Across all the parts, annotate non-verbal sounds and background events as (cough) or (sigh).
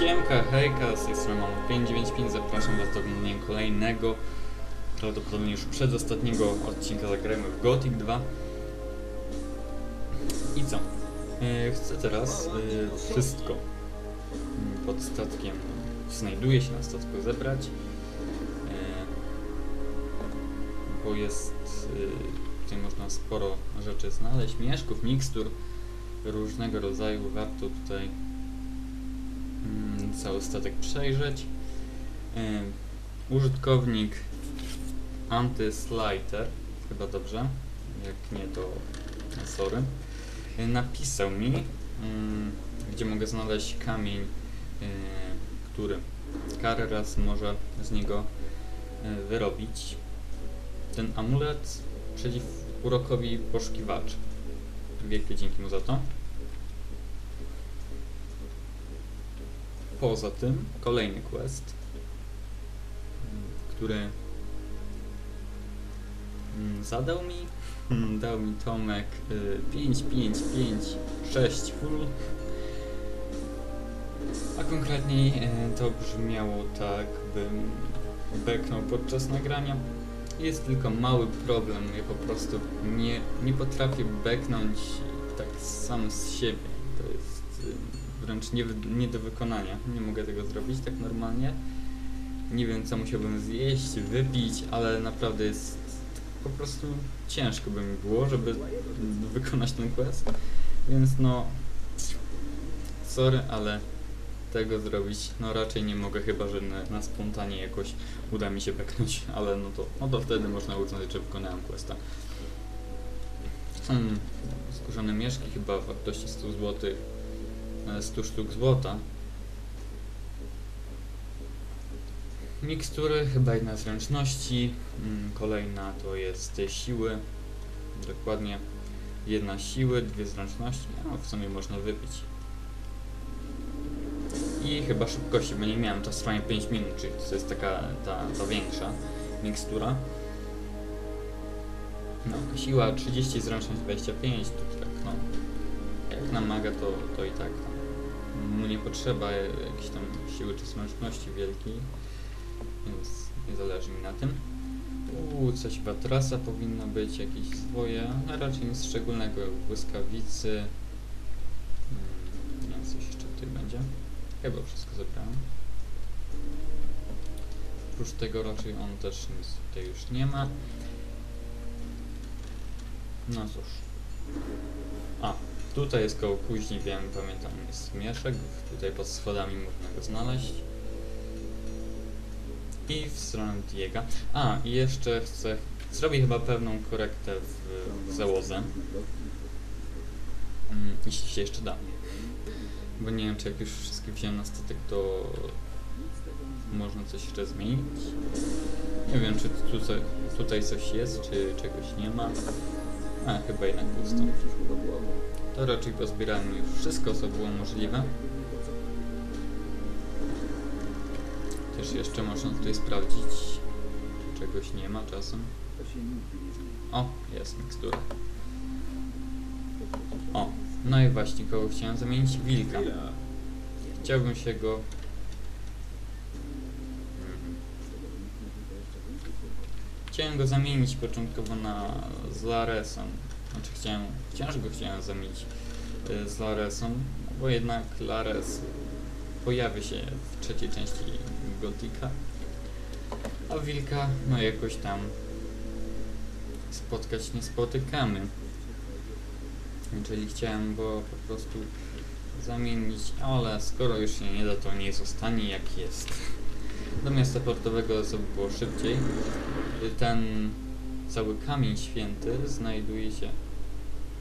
Siemka, hejka, z tej strony mam 595, zapraszam was do oglądania kolejnego, prawdopodobnie już przedostatniego odcinka Zagrajmy w Gothic 2. I co? E, chcę teraz e, wszystko pod statkiem, znajduje się na statku zebrać, e, bo jest, tutaj można sporo rzeczy znaleźć, mieszków, mikstur różnego rodzaju, warto tutaj cały statek przejrzeć. Użytkownik Antyslider, chyba dobrze, jak nie to sorry, y, napisał mi, gdzie mogę znaleźć kamień, y, który Karras może z niego y, wyrobić. Ten amulet przeciw urokowi poszukiwaczy. Wielkie dzięki mu za to. Poza tym kolejny quest, który zadał mi, (laughs) dał mi Tomek y, 5, 5, 5, 6 full. A konkretniej y, to brzmiało tak, bym beknął podczas nagrania. Jest tylko mały problem, ja po prostu nie, nie potrafię beknąć tak sam z siebie. To jest y, wręcz nie, nie do wykonania. Nie mogę tego zrobić tak normalnie. Nie wiem, co musiałbym zjeść, wypić, ale naprawdę jest po prostu ciężko by mi było, żeby wykonać ten quest. Więc no, sorry, ale tego zrobić no raczej nie mogę, chyba że na, na spontanie jakoś uda mi się beknąć, (laughs) ale no to, no to wtedy można uznać, że wykonałem questa. Są skórzane mieszki chyba w wartości 100 zł, 100 sztuk złota. Mikstury, chyba jedna zręczności, mm, kolejna to jest siły, dokładnie jedna siły, dwie zręczności, no w sumie można wypić. I chyba szybkości, bo nie miałem czas trwania 5 minut, czyli to jest taka ta, ta większa mikstura. No, siła 30, zręczność 25, to tak no. Jak na maga to, to i tak tam. Mu nie potrzeba jakiejś tam siły czy zręczności wielkiej, więc nie zależy mi na tym. Tu coś watrasa powinno być, jakieś zwoje, ale raczej nic szczególnego, błyskawicy. Mm, Nie wiem, coś jeszcze tutaj będzie. Chyba wszystko zebrałem. Oprócz tego raczej on też nic tutaj już nie ma. No cóż. A, tutaj jest koło później, wiem, pamiętam, jest mieszek. Tutaj pod schodami można go znaleźć. I w stronę Diega. A, i jeszcze chcę... Zrobię chyba pewną korektę w, w załodze. Mm, jeśli się jeszcze da. Bo nie wiem, czy jak już wszystkie wziąłem na statek, to można coś jeszcze zmienić. Nie wiem, czy tutaj, tutaj coś jest, czy czegoś nie ma. A, chyba jednak pusto. Raczej pozbierałem już wszystko, co było możliwe. Też jeszcze można tutaj sprawdzić, czy czegoś nie ma czasem. O, jest mikstura. O, no i właśnie, kogo chciałem zamienić? Wilka. Chciałbym się go... Mhm. Chciałem go zamienić początkowo na z Laresem. Znaczy chciałem, wciąż go chciałem zamienić y, z Laresem, bo jednak Lares pojawi się w trzeciej części Gotika. A Wilka, no jakoś tam spotkać nie spotykamy. Czyli chciałem go po prostu zamienić, ale skoro już się nie da, to nie zostanie jak jest. Do miasta portowego by było szybciej. Ten cały kamień święty znajduje się.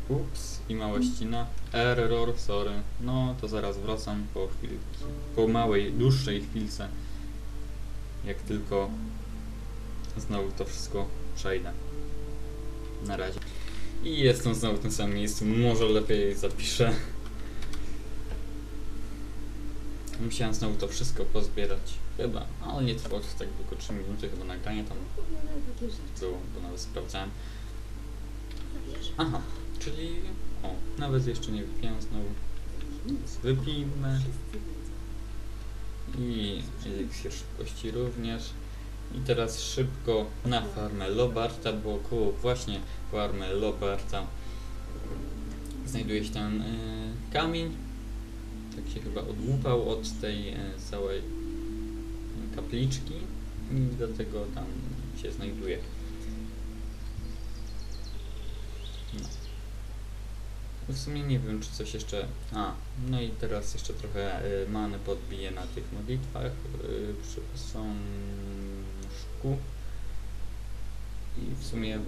Ups, i mała ścina. Error, sorry. No to zaraz wracam po chwilki. Po małej, dłuższej chwilce. Jak tylko znowu to wszystko przejdę. Na razie. I jestem znowu w tym samym miejscu. Może lepiej zapiszę. Musiałem znowu to wszystko pozbierać. Chyba, ale nie trwało to tak długo, 3 minuty chyba nagranie tam było, bo nawet sprawdzałem. Aha, czyli o, nawet jeszcze nie wypiłem znowu. Więc wypijmy. I eliksir szybkości również. I teraz szybko na farmę Lobarta, bo koło właśnie farmy Lobarta znajduje się ten y, kamień. Tak się chyba odłupał od tej y, całej kapliczki i dlatego tam się znajduje. No. W sumie nie wiem, czy coś jeszcze. A, no i teraz jeszcze trochę y, many podbiję na tych modlitwach y, przy posążku. I w sumie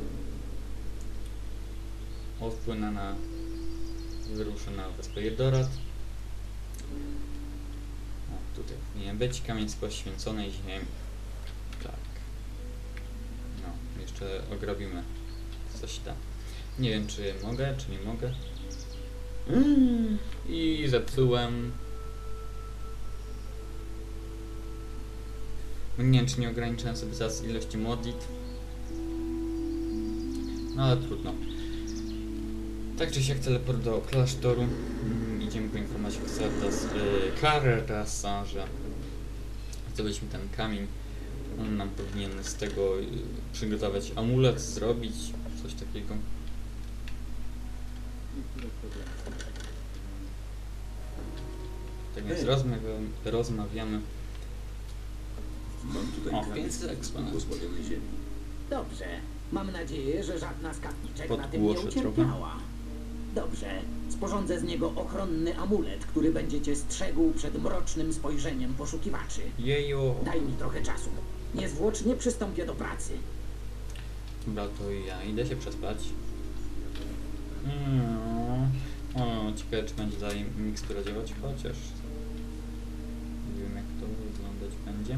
odpłynę na. wyruszę na wyspę Jedorat. O, tutaj powinien być kamień z poświęconej ziemi. Tak. No, jeszcze ograbimy coś tam. Nie wiem, czy mogę, czy nie mogę. I zepsułem. Nie wiem, czy nie ograniczyłem sobie teraz ilości modlitw. No ale trudno. Tak czy siak teleport do klasztoru. Mm, idziemy poinformować Xardas, yy, Karrasa, że zdobyliśmy ten kamień. On nam powinien z tego y, przygotować amulet, zrobić coś takiego. Tak więc rozmawiamy, rozmawiamy. Mam tutaj O, kamień 500 eksponatów. błogosławionej ziemi. Dobrze. Mam nadzieję, że żadna z kapliczek na tym nie Podgłoszę ucierpiała. Dobrze. Sporządzę z niego ochronny amulet, który będzie cię strzegł przed mrocznym spojrzeniem poszukiwaczy. Jeju. Daj mi trochę czasu. Niezwłocznie przystąpię do pracy. Dobra, to ja idę się przespać. Mm. O, ciekawe czy będzie dalej mikstura działać, chociaż wiem jak to wyglądać będzie.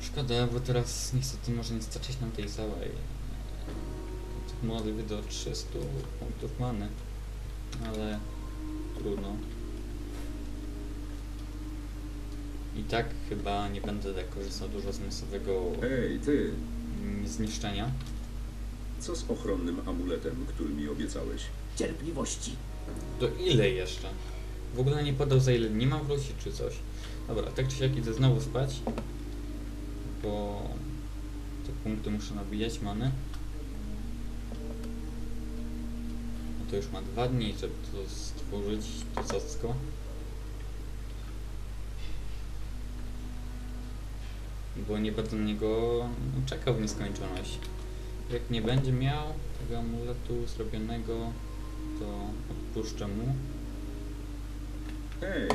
Szkoda, bo teraz niestety może nie starczyć nam tej całej e, tych modlitw do 300 punktów many, ale trudno. I tak chyba nie będę tak korzystał dużo zmysłowego Ej, ty, zniszczenia. co z ochronnym amuletem, który mi obiecałeś? Cierpliwości. To ile jeszcze? W ogóle nie podał za ile nie mam wrócić czy coś. Dobra, tak czy siak idę znowu spać. Bo te punkty muszę nabijać many. No to już ma dwa dni, żeby to stworzyć, to cacko. Bo nie będę na niego czekał w nieskończoność. Jak nie będzie miał tego amuletu zrobionego, to odpuszczę mu. Ej,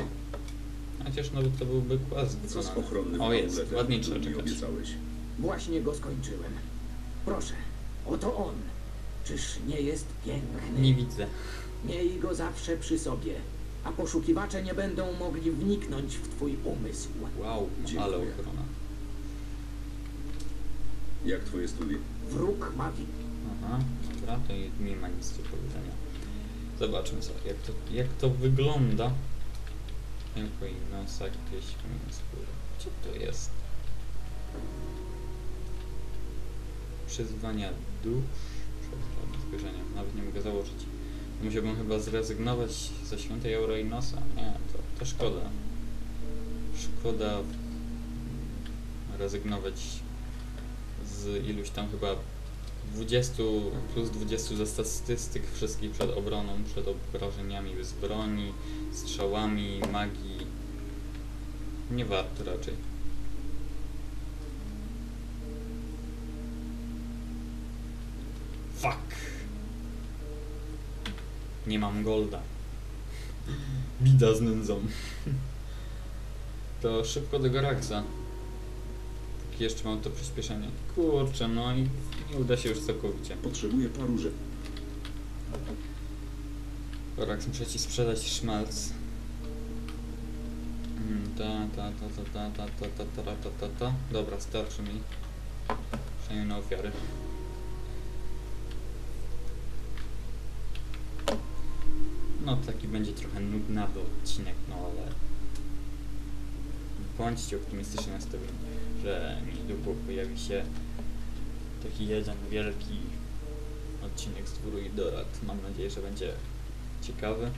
Chociaż no to byłby quest co z wykonany. ochronnym O jest, ładnie który trzeba mi czekać. obiecałeś? Właśnie go skończyłem. Proszę, oto on. Czyż nie jest piękny? Nie widzę. Miej go zawsze przy sobie, a poszukiwacze nie będą mogli wniknąć w twój umysł. Wow, Dziękuję. ale ochrona. Jak twoje studia? Wróg ma wi- Aha, dobra, to nie ma nic do powiedzenia. Zobaczmy sobie, jak to, jak to wygląda. Tylko i nosa, kamienie skóry. Co to jest? Przyzwania dusz? Zbliżenia. Nawet nie mogę założyć. Musiałbym chyba zrezygnować ze świętej aury i nosa. Nie, to, to szkoda. Szkoda rezygnować z iluś tam chyba 20 plus 20 ze statystyk wszystkich przed obroną, przed obrażeniami z broni, strzałami, magii. Nie warto raczej. Fuck. Nie mam golda. Bida z nędzą. (laughs) To szybko do Goraxa. Póki jeszcze mam to przyspieszenie. Kurczę, no i nie uda się już całkowicie. Potrzebuję paru rzeczy. Gorax muszę ci sprzedać szmelc. Mm, Ta, ta, ta, ta, ta, ta, ta, ta, ta, ta, ta, ta. Dobra, starczy mi. Przynajmniej na ofiary. No taki będzie trochę nudnawy odcinek, no ale bądźcie optymistycznie nastawieni, że niedługo pojawi się taki jeden wielki odcinek z i dorat. Mam nadzieję, że będzie ciekawy.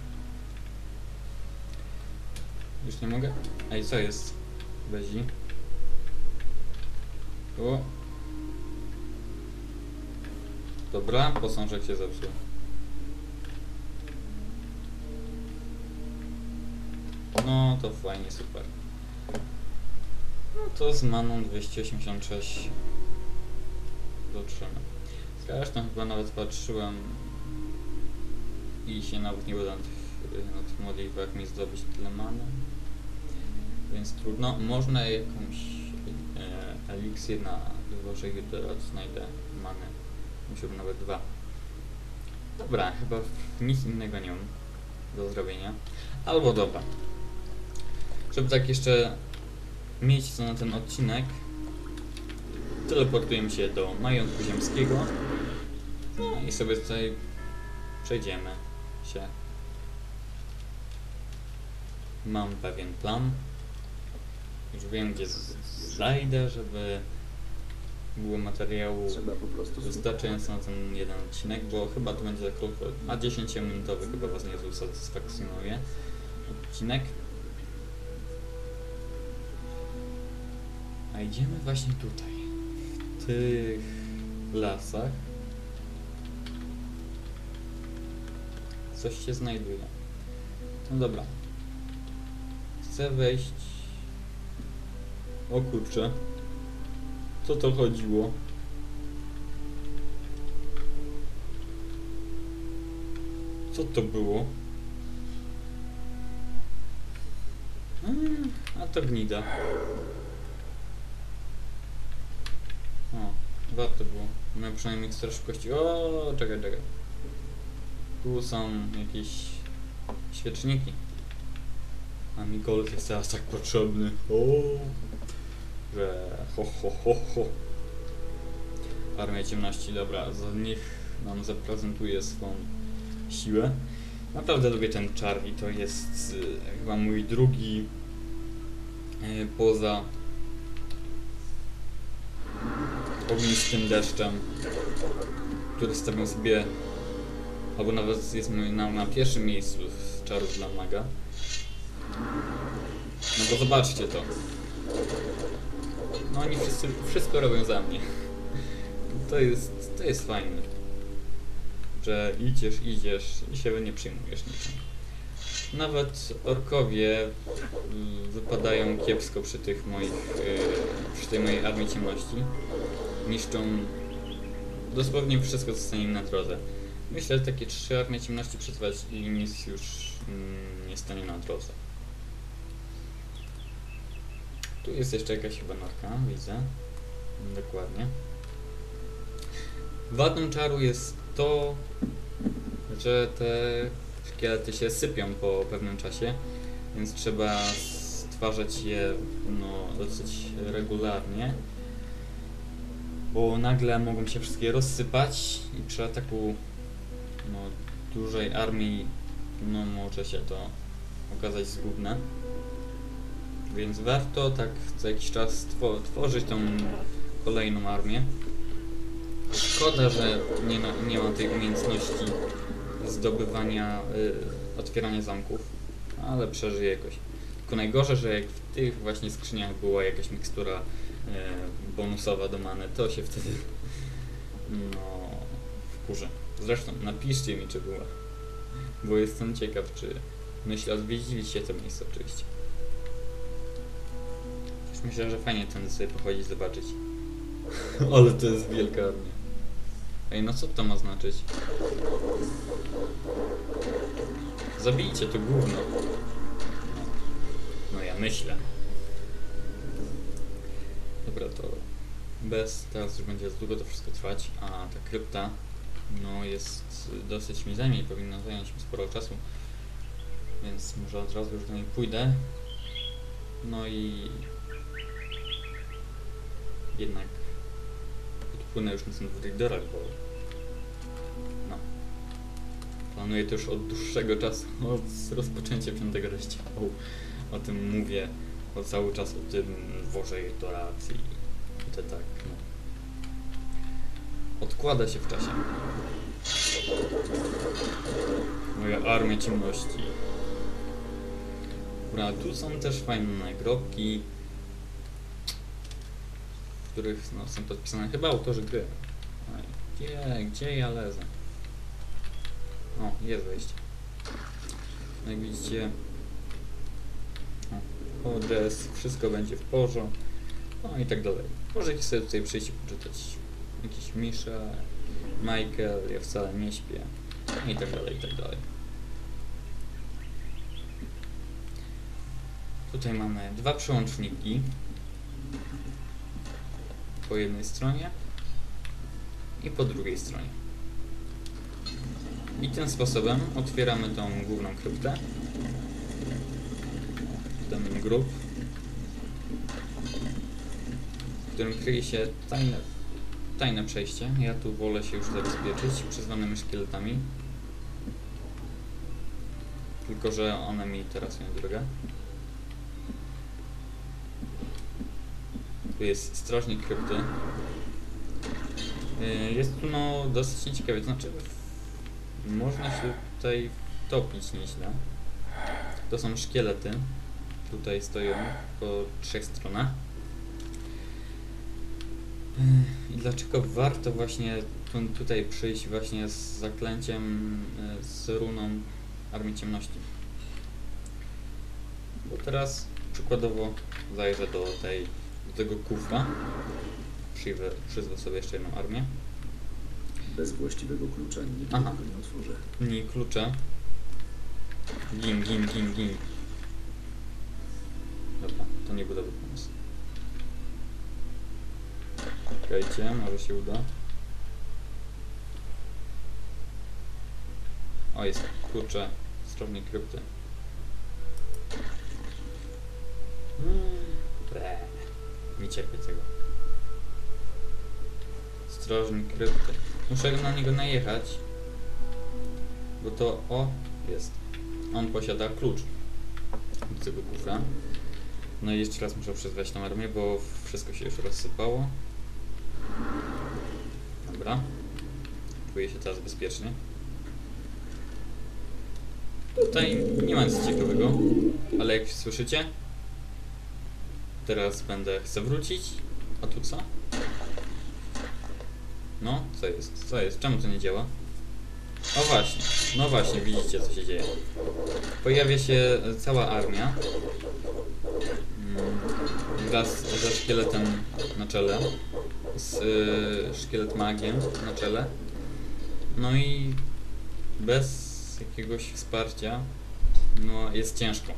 Już nie mogę? Ej, co jest? Bezi. O. Dobra, posążek się zepsuł. No to fajnie, super. No to z maną 286 dotrzymy. Zresztą chyba nawet patrzyłem i się nawet nie uda na tych, na tych modliwach mi zdobyć tyle many. Więc trudno. Można jakąś e, eliksir na wyborze jutro znajdę many. Musiałbym nawet dwa. Dobra, chyba nic innego nie mam do zrobienia. Albo dobra. Żeby tak jeszcze mieć co na ten odcinek, teleportujemy się do majątku ziemskiego no i sobie tutaj przejdziemy się. Mam pewien plan. Już wiem gdzie z- zajdę, żeby było materiału wystarczająco na ten jeden odcinek, bo chyba to będzie za krótko, a 10-minutowy chyba was nie usatysfakcjonuje odcinek. A idziemy właśnie tutaj, w tych lasach. Coś się znajduje. No dobra. Chcę wejść... O kurczę. Co to chodziło? Co to było? Mm, A to gnida. O, warto było. Miałem przynajmniej ekstra szybkości. O, czekaj, czekaj. Tu są jakieś świeczniki. A mi golf jest teraz tak potrzebny. O, że ho, ho, ho, ho. Armia ciemności, dobra, za nich nam zaprezentuje swą siłę. Naprawdę lubię ten czar i to jest y, chyba mój drugi y, poza ognistym deszczem, który stawiam sobie, albo nawet jest na, na pierwszym miejscu z czarów dla maga. No bo zobaczcie to. No oni wszyscy, wszystko robią za mnie. To jest, to jest fajne że idziesz, idziesz i się nie przyjmujesz niczym. Nawet orkowie y, wypadają kiepsko przy tych moich, y, przy tej mojej armii ciemności. Niszczą dosłownie wszystko, co stanie im na drodze. Myślę, że takie trzy armie ciemności przetrwać i nic już mm, nie stanie na drodze. Tu jest jeszcze jakaś chyba norka, widzę. Dokładnie. Wadą czaru jest to, że te szkielety się sypią po pewnym czasie, więc trzeba stwarzać je no, dosyć regularnie, bo nagle mogą się wszystkie rozsypać i przy ataku no, dużej armii no, może się to okazać zgubne. Więc warto tak co jakiś czas two- tworzyć tą kolejną armię. Szkoda, że nie, ma- nie tej umiejętności zdobywania, y, otwierania zamków, ale przeżyje jakoś. Tylko najgorzej, że jak w tych właśnie skrzyniach była jakaś mikstura bonusowa do many, to się wtedy no wkurzę. Zresztą napiszcie mi, czy była, bo jestem ciekaw, czy myślę, odwiedziliście to miejsce oczywiście. Też myślę, że fajnie ten sobie pochodzić, zobaczyć. Ale to jest wielka armia. Ej, no co to ma znaczyć? Zabijcie to gówno. No ja myślę. Dobra, to bez, teraz już będzie długo to wszystko trwać, a ta krypta no jest dosyć mi zajmie i powinna zająć mi sporo czasu. Więc może od razu już do niej pójdę. No i jednak odpłynę już na ten Wrigdorach, bo no. Planuję to już od dłuższego czasu, (laughs) od rozpoczęcia piątego rozdziału. O tym mówię, bo cały czas o tym dworze doracji to tak, no. Odkłada się w czasie. Moja armia ciemności. Dobra, tu są też fajne nagrobki, w których no, są podpisane chyba autorzy gry. Gdzie, gdzie ja lezę? O, jest wejście. No Jak widzicie, o, ODS, wszystko będzie w porządku, no i tak dalej. Możecie sobie tutaj przyjść i poczytać jakieś Misza, Michael, ja wcale nie śpię, i tak dalej, i tak dalej. Tutaj mamy dwa przełączniki po jednej stronie i po drugiej stronie. I tym sposobem otwieramy tą główną kryptę, ten grób, w którym kryje się tajne, tajne przejście. Ja tu wolę się już zabezpieczyć przyzwanymi szkieletami. Tylko, że one mi teraz są droga. Tu jest strażnik krypty. Yy, Jest tu no dosyć nieciekawie, to znaczy można się tutaj wtopić nieźle. To są szkielety. Tutaj stoją po trzech stronach. I dlaczego warto właśnie tu, tutaj przyjść właśnie z zaklęciem, yy, z runą Armii Ciemności? Bo teraz przykładowo zajrzę do tej, do tego kufra. Przyjmę, przyzwę sobie jeszcze jedną armię. Bez właściwego klucza nigdy Aha. nie otworzę. Mniej klucze. Gin, gin, gin, gin. Czekajcie, może się uda. O, jest klucze strony krypty. Mm, ble. Nie cierpię tego. Strażnik krypty. Muszę na niego najechać. Bo to, o, jest. On posiada klucz do tego kufra. No i jeszcze raz muszę przyzwać tą armię, bo wszystko się już rozsypało. Dobra. Czuję się teraz bezpiecznie. Tutaj nie ma nic ciekawego, ale jak słyszycie, teraz będę, chcę wrócić, a tu co? No, co jest? Co jest? Czemu to nie działa? O właśnie, no właśnie, widzicie co się dzieje. Pojawia się cała armia mm, wraz ze szkieletem na czele, z y, szkielet magiem na czele. No i bez jakiegoś wsparcia no jest ciężko.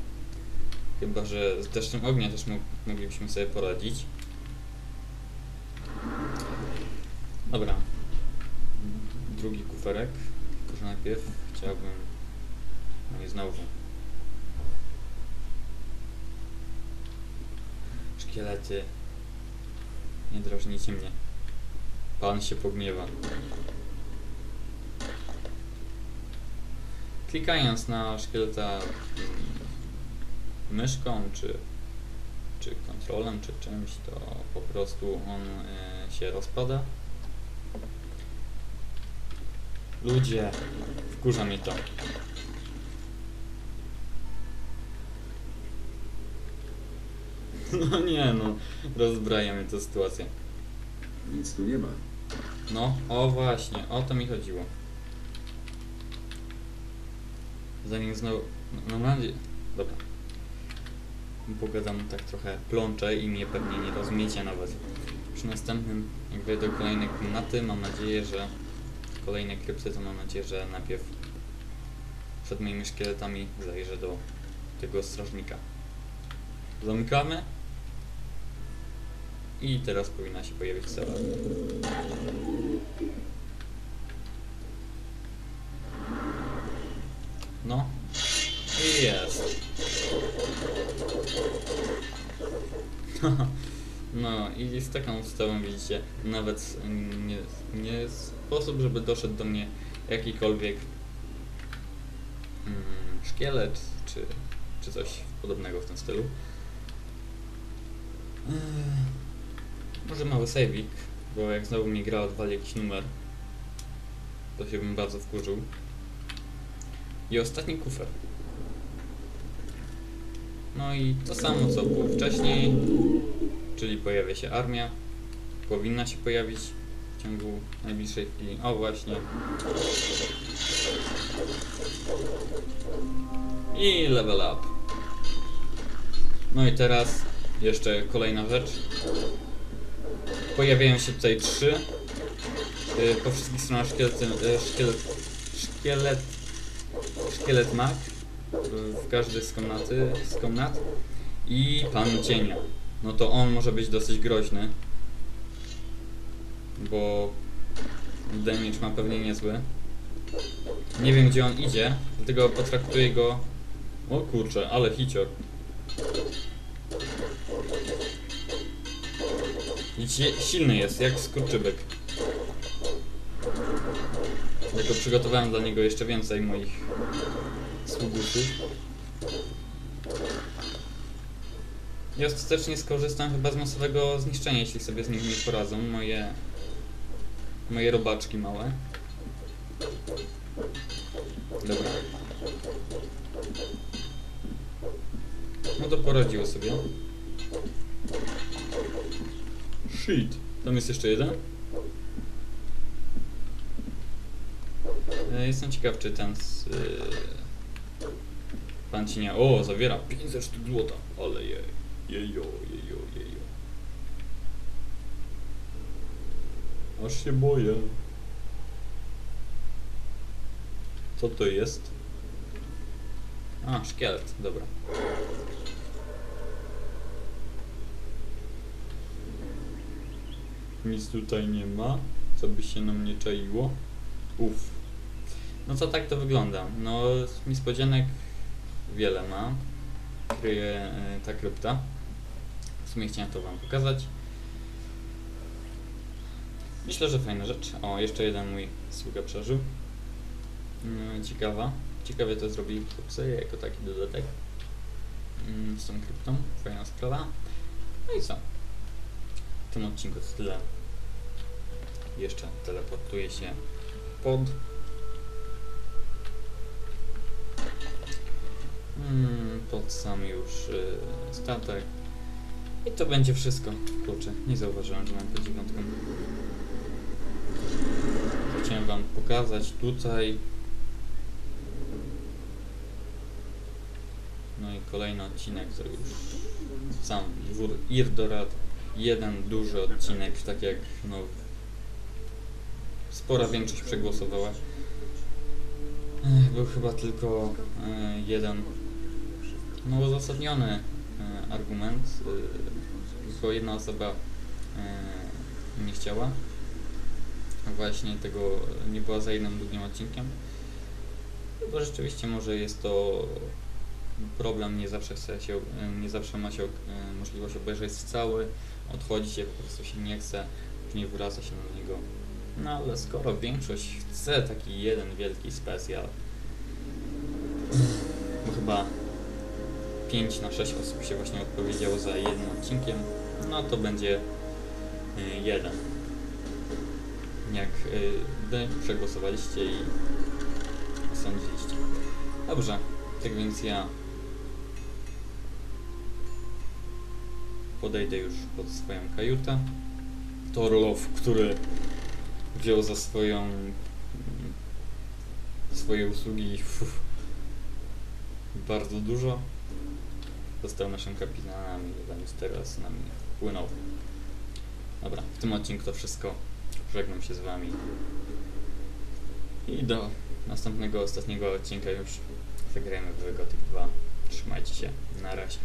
Chyba, że z deszczem ognia też mo- moglibyśmy sobie poradzić. Dobra. Drugi kuferek. Tylko, że najpierw chciałbym... No i znowu. Szkielety. Nie drażnijcie mnie. Pan się pogniewa. Klikając na szkieleta mm, myszką, czy, czy kontrolem, czy czymś, to po prostu on y, się rozpada. Ludzie, wkurza mnie to. (laughs) No nie no, rozbraja mnie ta sytuacja. Nic tu nie ma. No, o właśnie, o to mi chodziło. Zanim znowu... No, mam nadzieję... Dobra. Pogadam tak trochę plączę i mnie pewnie nie rozumiecie nawet. Przy następnym, jak wejdę do kolejnej komnaty, mam nadzieję, że... Kolejne krypty, to mam nadzieję, że najpierw przed moimi szkieletami zajrzę do tego strażnika. Zamykamy. I teraz powinna się pojawić cela. Taką ustawą widzicie, nawet nie, nie sposób, żeby doszedł do mnie jakikolwiek mm, szkielet, czy, czy coś podobnego w tym stylu. Eee, może mały saveik, bo jak znowu mi gra odwali jakiś numer, to się bym bardzo wkurzył. I ostatni kufer. No i to samo co było wcześniej, czyli pojawia się armia. Powinna się pojawić w ciągu najbliższej chwili. O właśnie. I level up. No i teraz jeszcze kolejna rzecz. Pojawiają się tutaj trzy. y, Po wszystkich stronach szkielety, y, szkielet, szkielet, szkielet mag y, w każdej z komnaty, z komnat i pan cienia. No to on może być dosyć groźny, bo damage ma pewnie niezły. Nie wiem gdzie on idzie, dlatego potraktuję go... O kurczę, ale hicior. Si- silny jest, jak skurczybyk. Dlatego przygotowałem dla niego jeszcze więcej moich sługusów. I ostatecznie skorzystam chyba z masowego zniszczenia, jeśli sobie z nim nie poradzą moje moje robaczki małe. Dobra. No to poradziło sobie. Shit. Tam jest jeszcze jeden? E, Jestem ciekaw, czy ten z... Yy, pan cienia... O, zawiera 500 sztuk złota. Ale. Jejo, jejo, jejo. Aż się boję. Co to jest? A, szkielet, dobra. Nic tutaj nie ma, co by się na mnie czaiło. Uff. No co tak to wygląda? No, niespodzianek wiele ma. Kryje e, ta krypta. W sumie chciałem to wam pokazać. Myślę, że fajna rzecz. O, jeszcze jeden mój sługa przeżył. Mm, ciekawa. Ciekawie to zrobili chłopcy jako taki dodatek. Mm, z tą kryptą. Fajna sprawa. No i co? W tym odcinku to tyle. Jeszcze teleportuję się pod mm, pod sam już y, statek. I to będzie wszystko. Kurczę, nie zauważyłem, że mam po dziewiątką. Chciałem wam pokazać tutaj. No i kolejny odcinek to już sam dwór Irdorat. Jeden duży odcinek, tak jak no spora większość przegłosowała. Był chyba tylko e, jeden no, uzasadniony argument, e, tylko jedna osoba e, nie chciała. Właśnie tego nie była za jednym długim odcinkiem. Bo rzeczywiście może jest to problem, nie zawsze chce się, nie zawsze ma się e, możliwość obejrzeć cały, odchodzi się, po prostu się nie chce, później wraca się na niego. No ale skoro większość chce taki jeden wielki specjal, chyba 5 na 6 osób się właśnie odpowiedziało za jednym odcinkiem, no to będzie y, jeden. Jak y, wy przegłosowaliście i sądziliście. Dobrze, tak więc ja podejdę już pod swoją kajutę. Torlow, który wziął za swoją swoje usługi (laughs) bardzo dużo. Został naszym kapitanem i już teraz z nami płynął. Dobra, w tym odcinku to wszystko. Żegnam się z wami. I do następnego, ostatniego odcinka już zagrajmy w Gothic 2. Trzymajcie się. Na razie.